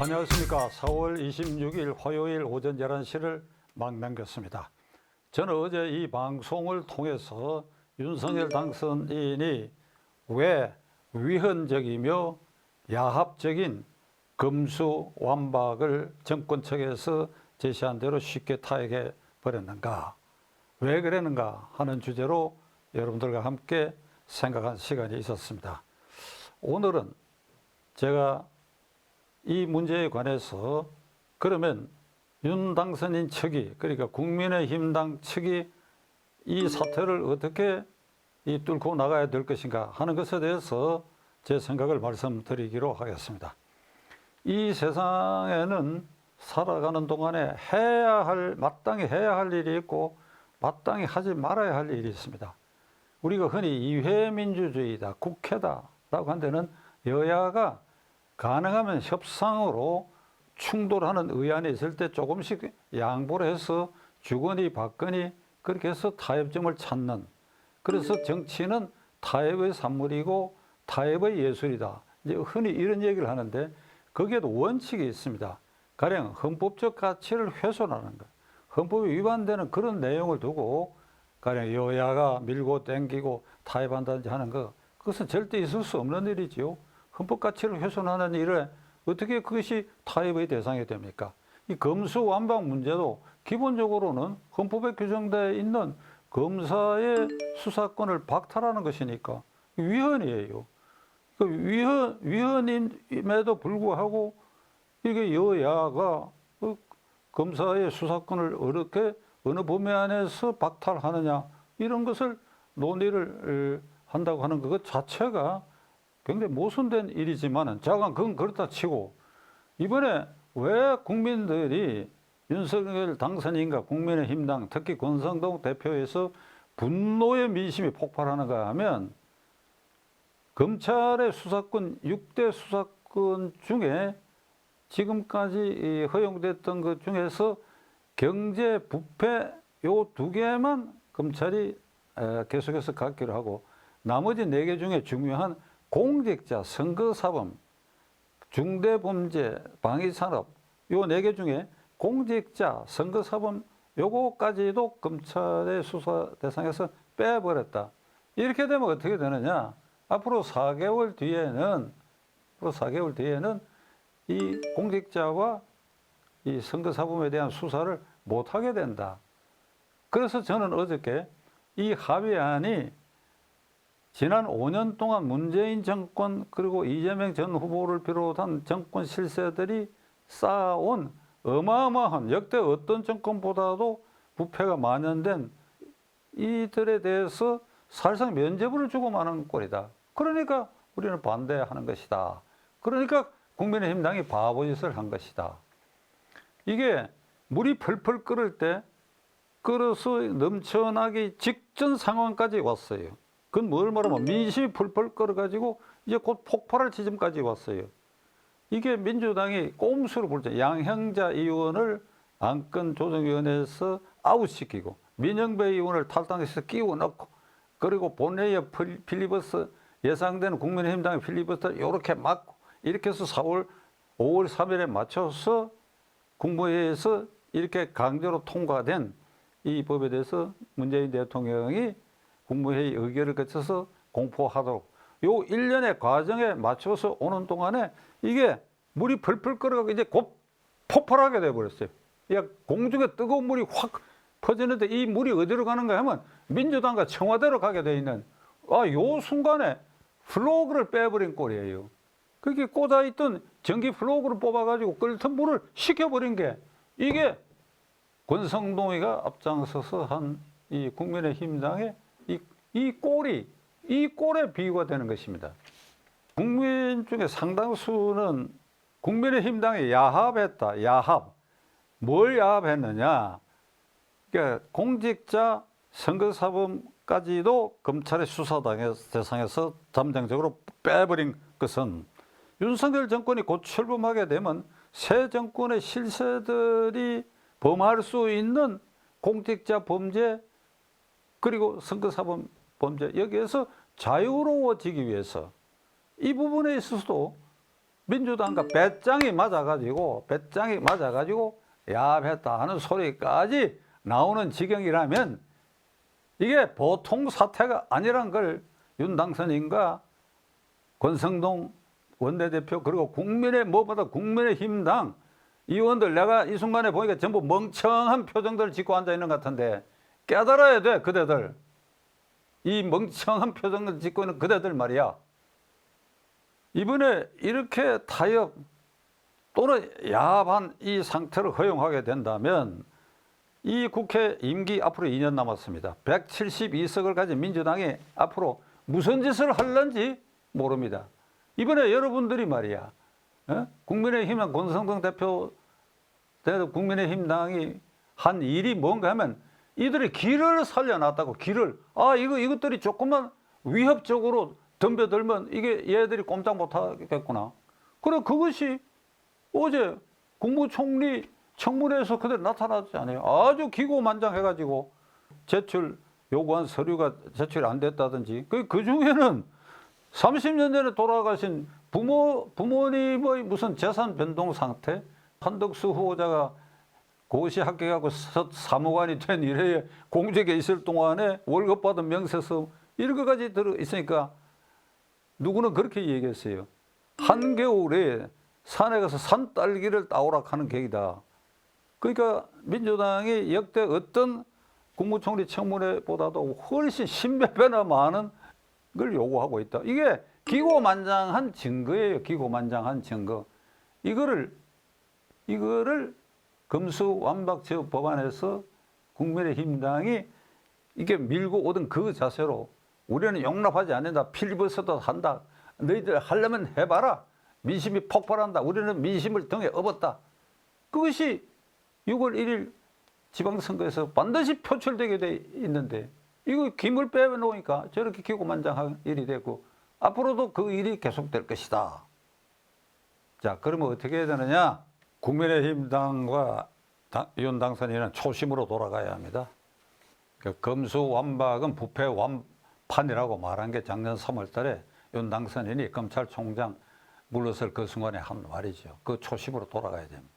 안녕하십니까. 4월 26일 화요일 오전 11시를 막 남겼습니다. 저는 어제 이 방송을 통해서 윤석열 당선인이 왜 위헌적이며 야합적인 금수 완박을 정권 측에서 제시한 대로 쉽게 타액해 버렸는가, 왜 그랬는가 하는 주제로 여러분들과 함께 생각한 시간이 있었습니다. 오늘은 제가 이 문제에 관해서 그러면 윤 당선인 측이 그러니까 국민의힘당 측이 이 사태를 어떻게 이 뚫고 나가야 될 것인가 하는 것에 대해서 제 생각을 말씀드리기로 하겠습니다. 이 세상에는 살아가는 동안에 해야 할 마땅히 해야 할 일이 있고 마땅히 하지 말아야 할 일이 있습니다. 우리가 흔히 이회민주주의다, 국회다라고 한 데는 여야가 가능하면 협상으로 충돌하는 의안이 있을 때 조금씩 양보를 해서 주거니 받거니 그렇게 해서 타협점을 찾는 그래서 정치는 타협의 산물이고 타협의 예술이다. 이제 흔히 이런 얘기를 하는데 거기에도 원칙이 있습니다. 가령 헌법적 가치를 훼손하는 것, 헌법에 위반되는 그런 내용을 두고 가령 여야가 밀고 땡기고 타협한다든지 하는 것, 그것은 절대 있을 수 없는 일이지요. 헌법 가치를 훼손하는 일에 어떻게 그것이 타협의 대상이 됩니까? 이 검수 완박 문제도 기본적으로는 헌법에 규정되어 있는 검사의 수사권을 박탈하는 것이니까 위헌이에요. 그 위헌 위헌임에도 불구하고 이게 여야가 그 검사의 수사권을 어떻게 어느 범위 안에서 박탈하느냐 이런 것을 논의를 에, 한다고 하는 것 자체가 굉장히 모순된 일이지만은 자간 그건 그렇다 치고 이번에 왜 국민들이 윤석열 당선인과 국민의힘당 특히 권성동 대표에서 분노의 민심이 폭발하는가 하면 검찰의 수사권 6대 수사권 중에 지금까지 이 허용됐던 것 중에서 경제 부패 요 두 개만 검찰이 에, 계속해서 갖기로 하고 나머지 네 개 중에 중요한 공직자, 선거사범, 중대범죄, 방위산업 요 네 개 중에 공직자, 선거사범 요거까지도 검찰의 수사 대상에서 빼버렸다. 이렇게 되면 어떻게 되느냐? 앞으로 4개월 뒤에는 앞으로 4개월 뒤에는 이 공직자와 이 선거사범에 대한 수사를 못하게 된다. 그래서 저는 어저께 이 합의안이 지난 5년 동안 문재인 정권 그리고 이재명 전 후보를 비롯한 정권 실세들이 쌓아온 어마어마한 역대 어떤 정권보다도 부패가 만연된 이들에 대해서 사실상 면죄부를 주고 마는 꼴이다. 그러니까 우리는 반대하는 것이다. 그러니까 국민의힘당이 바보 짓을 한 것이다. 이게 물이 펄펄 끓을 때 끓어서 넘쳐나기 직전 상황까지 왔어요. 그건 뭘 말하면 민심이 펄펄 끓어가지고 이제 곧 폭발할 지점까지 왔어요. 이게 민주당이 꼼수로 불죠. 양형자 의원을 안건 조정위원회에서 아웃시키고 민영배 의원을 탈당해서 끼워 넣고 그리고 본회의에 필- 필리버스 예상되는 국민의힘당의 필리버스터 이렇게 막고 이렇게 해서 4월 5월 3일에 맞춰서 국무회의에서 이렇게 강제로 통과된 이 법에 대해서 문재인 대통령이 국무회의 의결을 거쳐서 공포하도록 요 일련의 과정에 맞춰서 오는 동안에 이게 물이 펄펄 끓어가고 이제 곧 폭발하게 돼버렸어요. 야, 공중에 뜨거운 물이 확 퍼지는데 이 물이 어디로 가는가 하면 민주당과 청와대로 가게 돼 있는 아, 요 순간에 플로그를 빼버린 꼴이에요. 그게 꽂아있던 전기 플로그를 뽑아가지고 끓던 물을 식혀버린 게 이게 권성동이가 앞장서서 한 이 국민의힘당의 이, 이 꼴이 이 꼴에 비유가 되는 것입니다. 국민 중에 상당수는 국민의힘 당에 야합했다. 야합. 뭘 야합했느냐? 그러니까 공직자 선거사범까지도 검찰의 수사 대상에서 잠정적으로 빼버린 것은 윤석열 정권이 곧 출범하게 되면 새 정권의 실세들이 범할 수 있는 공직자 범죄 그리고 선거사범 범죄 여기에서 자유로워지기 위해서 이 부분에 있어서도 민주당과 배짱이 맞아가지고 배짱이 맞아가지고 야합했다 하는 소리까지 나오는 지경이라면 이게 보통 사태가 아니란 걸 윤 당선인과 권성동 원내대표 그리고 국민의 무엇보다 국민의 힘당 의원들 내가 이 순간에 보니까 전부 멍청한 표정들 짓고 앉아 있는 것 같은데 깨달아야 돼 그대들 이 멍청한 표정을 짓고 있는 그대들 말이야 이번에 이렇게 타협 또는 야합한 이 상태를 허용하게 된다면 이 국회 임기 앞으로 2년 남았습니다. 172석을 가진 민주당이 앞으로 무슨 짓을 할런지 모릅니다. 이번에 여러분들이 말이야, 어? 국민의힘은 권성동 대표, 대 국민의힘 당이 한 일이 뭔가 하면 이들이 길을 살려놨다고 길을 아 이거 이것들이 조금만 위협적으로 덤벼들면 이게 얘들이 꼼짝 못하겠구나. 그래 그것이 어제 국무총리 청문회에서 그대로 나타나지 않아요. 아주 기고만장해가지고 제출 요구한 서류가 제출이 안 됐다든지 그, 그 중에는 30년 전에 돌아가신 부모 부모님의 무슨 재산 변동 상태 한덕수 후보자가 고시 합격하고 서- 사무관이 된 이래에 공직에 있을 동안에 월급 받은 명세서 이런 것까지 들어 있으니까 누구는 그렇게 얘기했어요. 한겨울에 산에 가서 산딸기를 따오라 하는 계기다. 그러니까 민주당이 역대 어떤 국무총리 청문회보다도 훨씬 십몇 배나 많은 걸 요구하고 있다. 이게 기고만장한 증거예요. 기고만장한 증거. 이거를 이거를 금수 완박 제어 법안에서 국민의힘당이 이게 밀고 오던 그 자세로 우리는 용납하지 않는다. 필리버스터 한다. 너희들 하려면 해봐라. 민심이 폭발한다. 우리는 민심을 등에 업었다. 그것이 6월 1일 지방선거에서 반드시 표출되게 돼 있는데 이거 김을 빼놓으니까 저렇게 기고만장한 일이 되고 앞으로도 그 일이 계속될 것이다. 자, 그러면 어떻게 해야 되느냐? 국민의힘 당과 당- 윤 당선인은 초심으로 돌아가야 합니다. 그 검수 완박은 부패 완판이라고 말한 게 작년 3월 달에 윤 당선인이 검찰총장 물러설 그 순간에 한 말이죠. 그 초심으로 돌아가야 됩니다.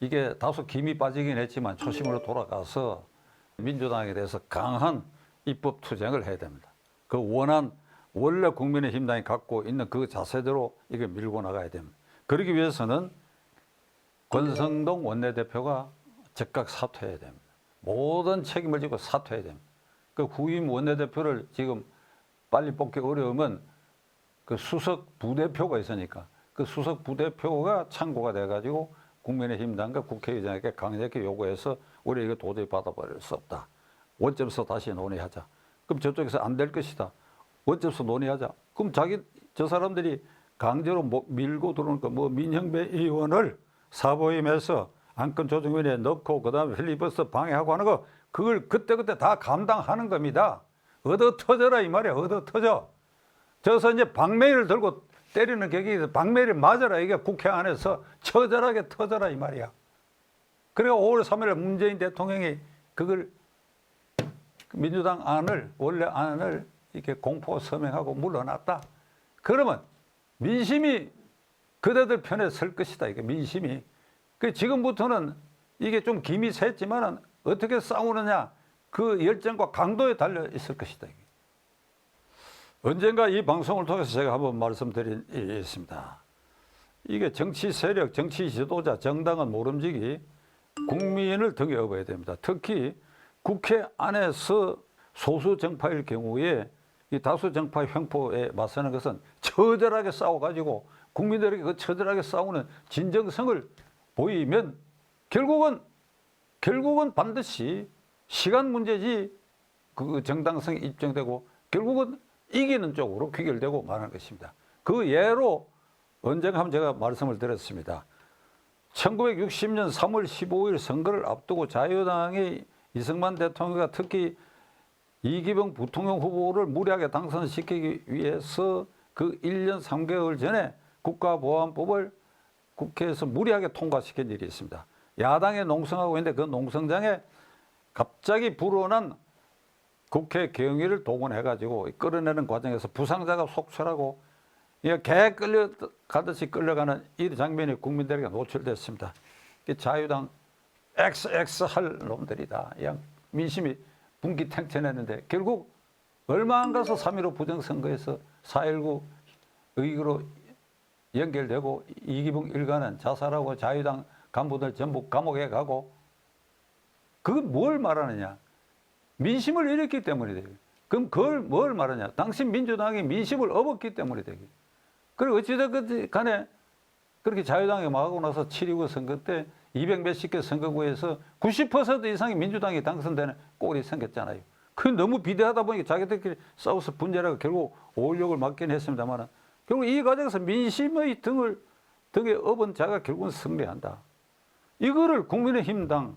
이게 다소 김이 빠지긴 했지만 초심으로 돌아가서 민주당에 대해서 강한 입법 투쟁을 해야 됩니다. 그 원한 원래 국민의힘당이 갖고 있는 그 자세대로 이게 밀고 나가야 됩니다. 그러기 위해서는 권성동 원내대표가 즉각 사퇴해야 됩니다. 모든 책임을 지고 사퇴해야 됩니다. 그 후임 원내대표를 지금 빨리 뽑기 어려우면 그 수석 부대표가 있으니까 그 수석 부대표가 창고가 돼가지고 국민의힘당과 국회의장에게 강력히 요구해서 우리 이거 도저히 받아버릴 수 없다. 원점에서 다시 논의하자. 그럼 저쪽에서 안 될 것이다. 원점에서 논의하자. 그럼 자기 저 사람들이 강제로 뭐 밀고 들어오니까 뭐 민형배 의원을 사보임해서 안건 조정위원회에 넣고 그다음에 필리버스터 방해하고 하는 거 그걸 그때그때 다 감당하는 겁니다. 얻어 터져라 이 말이야. 얻어 터져. 저서 이제 방매를 들고 때리는 격이 방매를 맞아라 이게 국회 안에서 처절하게 터져라 이 말이야. 그래가 5월 3일 문재인 대통령이 그걸 민주당 안을 원래 안을 이렇게 공포 서명하고 물러났다. 그러면 민심이 그대들 편에 설 것이다. 이게 민심이. 그 지금부터는 이게 좀 김이 샜지만은 어떻게 싸우느냐 그 열정과 강도에 달려 있을 것이다. 이게. 언젠가 이 방송을 통해서 제가 한번 말씀드린 일이 있습니다. 이게 정치 세력, 정치 지도자, 정당은 모름지기 국민을 등에 업어야 됩니다. 특히 국회 안에서 소수 정파일 경우에 이 다수 정파의 횡포에 맞서는 것은 처절하게 싸워가지고 국민들에게 그 처절하게 싸우는 진정성을 보이면 결국은 결국은 반드시 시간 문제지 그 정당성이 입증되고 결국은 이기는 쪽으로 귀결되고 말하는 것입니다. 그 예로 언젠가 한번 제가 말씀을 드렸습니다. 1960년 3월 15일 선거를 앞두고 자유당이 이승만 대통령과 특히 이기병 부통령 후보를 무리하게 당선시키기 위해서 그 1년 3개월 전에 국가보안법을 국회에서 무리하게 통과시킨 일이 있습니다. 야당에 농성하고 있는데 그 농성장에 갑자기 불어난 국회 경위를 동원해가지고 끌어내는 과정에서 부상자가 속출하고 이개 끌려가듯이 끌려가는 이 장면이 국민들에게 노출됐습니다. 이 자유당 XX 할 놈들이다. 그냥 민심이 분기탱천했는데 결국 얼마 안 가서 3.15 부정선거에서 4.19 의기로 연결되고 이기붕 일가는 자살하고 자유당 간부들 전부 감옥에 가고 그뭘 말하느냐? 민심을 잃었기 때문이 되요. 그럼 그걸 뭘 말하냐? 당신 민주당이 민심을 업었기 때문이 되기. 그리고 어찌됐든 간에 그렇게 자유당이 막하고 나서 7.29 선거 때 200 몇십 개 선거구에서 90% 이상이 민주당이 당선되는 꼴이 생겼잖아요. 그 너무 비대하다 보니까 자기들끼리 싸워서 분열하고 결국 5.16을 맞긴 했습니다만 결국 이 과정에서 민심의 등을 등에 업은 자가 결국은 승리한다. 이거를 국민의힘당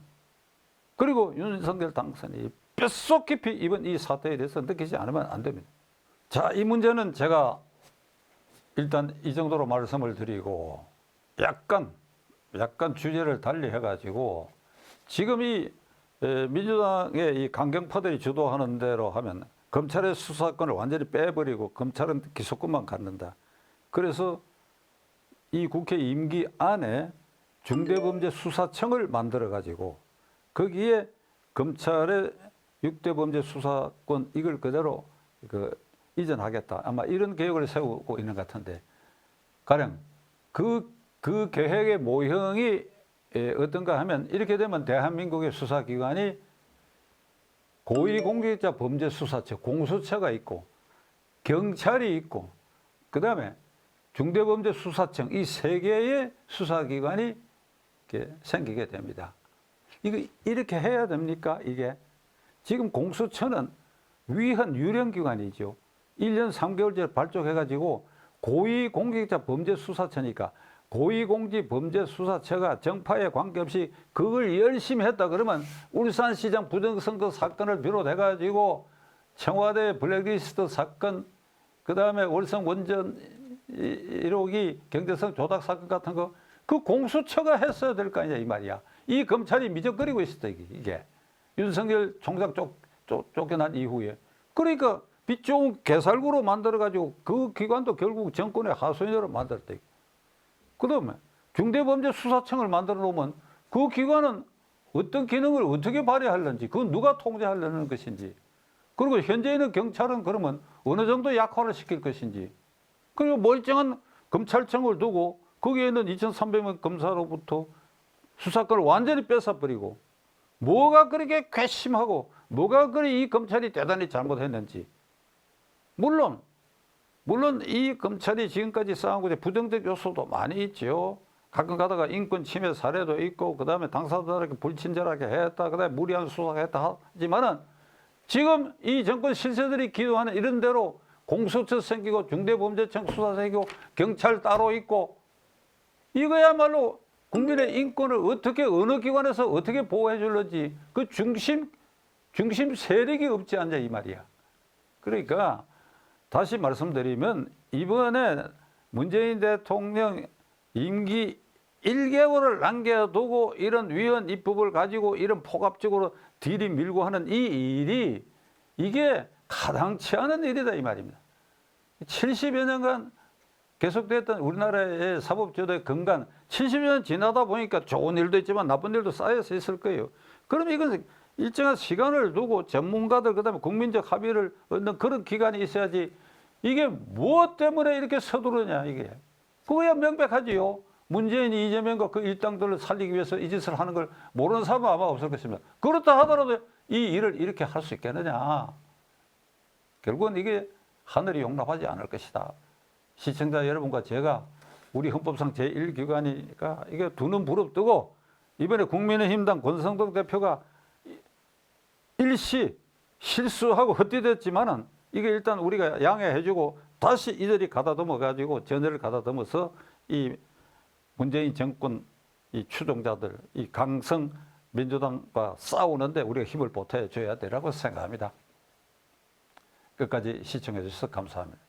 그리고 윤석열 당선이 뼛속 깊이 이번 이 사태에 대해서 느끼지 않으면 안 됩니다. 자, 이 문제는 제가 일단 이 정도로 말씀을 드리고 약간 약간 주제를 달리 해가지고 지금 이 에, 민주당의 이 강경파들이 주도하는 대로 하면 검찰의 수사권을 완전히 빼버리고 검찰은 기소권만 갖는다. 그래서 이 국회 임기 안에 중대범죄수사청을 만들어 가지고 거기에 검찰의 육대범죄 수사권 이걸 그대로 그 이전하겠다. 아마 이런 계획을 세우고 있는 것 같은데 가령 그, 그 계획의 모형이 에, 어떤가 하면 이렇게 되면 대한민국의 수사기관이 고위공직자 범죄수사처 공수처가 있고 경찰이 있고 그 다음에 중대범죄수사청 이 세 개의 수사기관이 생기게 됩니다. 이거 이렇게 해야 됩니까? 이게 지금 공수처는 위헌 유령기관이죠. 1년 3개월째 발족해가지고 고위공직자 범죄수사처니까 고위공직범죄수사처가 정파에 관계없이 그걸 열심히 했다 그러면 울산시장 부정선거 사건을 비롯해가지고 청와대 블랙리스트 사건 그 다음에 월성 원전 1호기 경제성 조작 사건 같은 거 그 공수처가 했어야 될 거 아니냐 이 말이야. 이 검찰이 미적거리고 있었다 이게. 윤석열 총장 쫓, 쫓, 쫓겨난 이후에. 그러니까 빚 좋은 개살구로 만들어가지고 그 기관도 결국 정권의 하수인으로 만들었다. 그 다음에 중대범죄수사청을 만들어 놓으면 그 기관은 어떤 기능을 어떻게 발휘하려는지, 그건 누가 통제하려는 것인지, 그리고 현재 있는 경찰은 그러면 어느 정도 약화를 시킬 것인지, 그리고 멀쩡한 검찰청을 두고 거기에 있는 2,300명 검사로부터 수사권을 완전히 뺏어버리고 뭐가 그렇게 괘씸하고 뭐가 그리 이 검찰이 대단히 잘못했는지. 물론 물론 이 검찰이 지금까지 쌓은 것에 부정적 요소도 많이 있죠. 가끔 가다가 인권 침해 사례도 있고 그다음에 당사자들에게 불친절하게 했다. 그다음에 무리한 수사했다 하지만은 지금 이 정권 실세들이 기도하는 이런 대로 공수처 생기고 중대범죄청 수사 생기고 경찰 따로 있고 이거야말로 국민의 인권을 어떻게 어느 기관에서 어떻게 보호해 줄는지 그 중심 중심 세력이 없지 않냐 이 말이야. 그러니까 다시 말씀드리면 이번에 문재인 대통령 임기 1개월을 남겨두고 이런 위헌 입법을 가지고 이런 포갑적으로 들이 밀고 하는 이 일이 이게 가당치 않은 일이다 이 말입니다. 70여 년간 계속됐던 우리나라의 사법제도의 근간 70년 지나다 보니까 좋은 일도 있지만 나쁜 일도 쌓여서 있을 거예요. 그럼 이건 일정한 시간을 두고 전문가들 그다음에 국민적 합의를 얻는 그런 기간이 있어야지 이게 무엇 때문에 이렇게 서두르냐 이게 그거야 명백하지요. 문재인이 이재명과 그 일당들을 살리기 위해서 이 짓을 하는 걸 모르는 사람은 아마 없을 것입니다. 그렇다 하더라도 이 일을 이렇게 할 수 있겠느냐. 결국은 이게 하늘이 용납하지 않을 것이다. 시청자 여러분과 제가 우리 헌법상 제1기관이니까 이게 두 눈 부릅뜨고 이번에 국민의힘당 권성동 대표가 일시 실수하고 헛디뎠지만은 이게 일단 우리가 양해해 주고 다시 이들이 가다듬어 가지고 전열을 가다듬어서 이 문재인 정권 이 추종자들 이 강성 민주당과 싸우는데 우리가 힘을 보태줘야 되라고 생각합니다. 끝까지 시청해 주셔서 감사합니다.